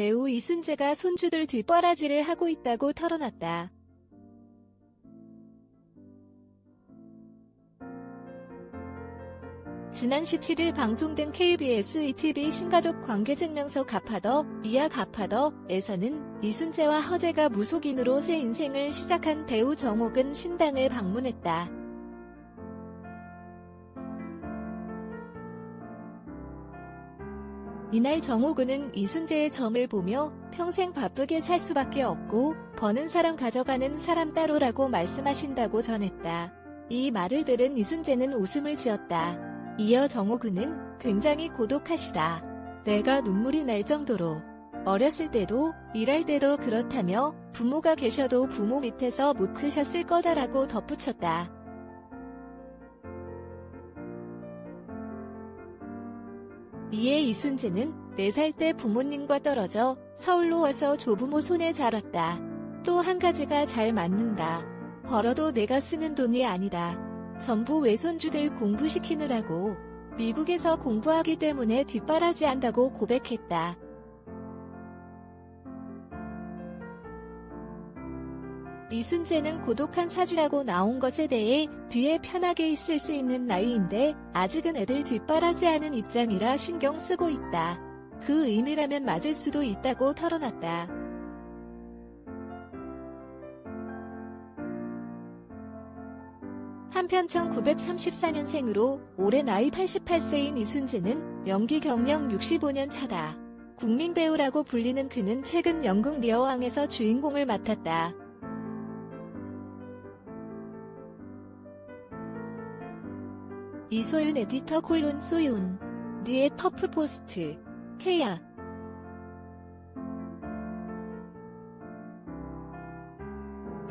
배우 이순재가 손주들 뒷바라지를 하고 있다고 털어놨다. 지난 17일 방송된 KBS ETV 신가족 관계증명서 가파더, 이하 가파더에서는 이순재와 허재가 무속인으로 새 인생을 시작한 배우 정옥은 신당을 방문했다. 이날 정호군은 이순재의 점을 보며 평생 바쁘게 살 수밖에 없고 버는 사람 가져가는 사람 따로라고 말씀하신다고 전했다. 이 말을 들은 이순재는 웃음을 지었다. 이어 정호군은 굉장히 고독하시다. 내가 눈물이 날 정도로 어렸을 때도 일할 때도 그렇다며 부모가 계셔도 부모 밑에서 못 크셨을 거다라고 덧붙였다. 이에 이순재는 4살 때 부모님과 떨어져 서울로 와서 조부모 손에 자랐다. 또 한 가지가 잘 맞는다. 벌어도 내가 쓰는 돈이 아니다. 전부 외손주들 공부시키느라고 미국에서 공부하기 때문에 뒷바라지 한다고 고백했다. 이순재는 고독한 사주라고 나온 것에 대해 뒤에 편하게 있을 수 있는 나이인데 아직은 애들 뒷바라지 하는 입장이라 신경 쓰고 있다. 그 의미라면 맞을 수도 있다고 털어놨다. 한편 1934년생으로 올해 나이 88세인 이순재는 연기 경력 65년 차다. 국민 배우라고 불리는 그는 최근 영국 리어왕에서 주인공을 맡았다. 이소윤 에디터 콜론 소윤. 니의 터프 포스트. 케야.